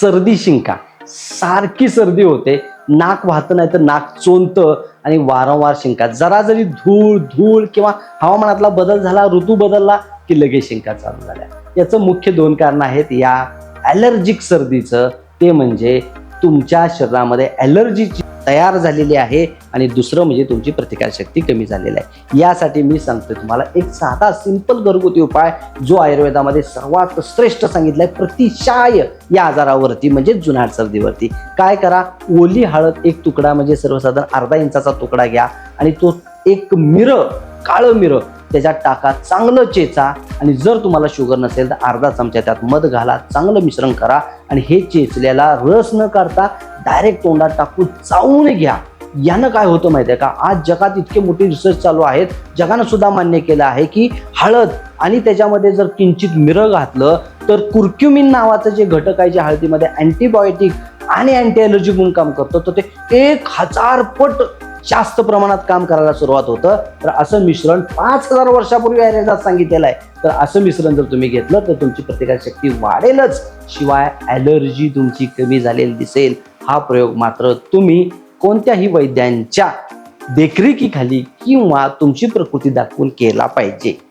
सर्दी शिंका. सारखी सर्दी होते. नाक वाहतं नाही तर नाक चोंदतं आणि वारंवार शिंका. जरा जरी धूळ धूळ किंवा हवामानातला बदल झाला ऋतू बदलला की लगेच शिंका चालू झाल्या. याचं मुख्य दोन कारण आहेत. या ॲलर्जिक सर्दीचं. ते म्हणजे तुमच्या शरीरामध्ये ॲलर्जीची तयार झालेली आहे आणि दुसरं म्हणजे तुमची प्रतिकारशक्ती कमी झालेली आहे. यासाठी मी सांगतो तुम्हाला एक साधा सिंपल घरगुती उपाय जो आयुर्वेदामध्ये सर्वात श्रेष्ठ सांगितलाय प्रतिशाय या आजारावरती म्हणजे जुनाट सर्दीवरती काय करा ओली हळद एक तुकडा म्हणजे सर्वसाधारण अर्धा इंचाचा तुकडा घ्या आणि तो एक मिरं काळं मिरं त्याच्यात टाका चांगलं चेचा. आणि जर तुम्हाला शुगर नसेल तर अर्धा चमचा त्यात मध घाला चांगलं मिश्रण करा आणि हे चेचल्याला रस न काढता डायरेक्ट तोंडात टाकून चावून घ्या. यानं काय होतं माहिती आहे का? आज जगात इतके मोठे रिसर्च चालू आहेत. जगानं सुद्धा मान्य केलं आहे की हळद आणि त्याच्यामध्ये जर किंचित मिरं घातलं तर कुर्क्युमिन नावाचं जे घटक आहे जे हळदीमध्ये अँटीबायोटिक आणि अँटी ॲलर्जी म्हणून काम करतो तर ते एक हजार पट जास्त प्रमाणात काम करायला सुरुवात होतं. तर असं मिश्रण पाच हजार वर्षापूर्वी आयुर्वेदात सांगितलेलं आहे. तर असं मिश्रण जर तुम्ही घेतलं तर तुमची प्रतिकारशक्ती वाढेलच. शिवाय ॲलर्जी तुमची कमी झालेली दिसेल. हा प्रयोग मात्र तुम्ही कोणत्याही वैद्यांच्या देखरेखीखाली किंवा तुमची प्रकृती दाखवून केला पाहिजे.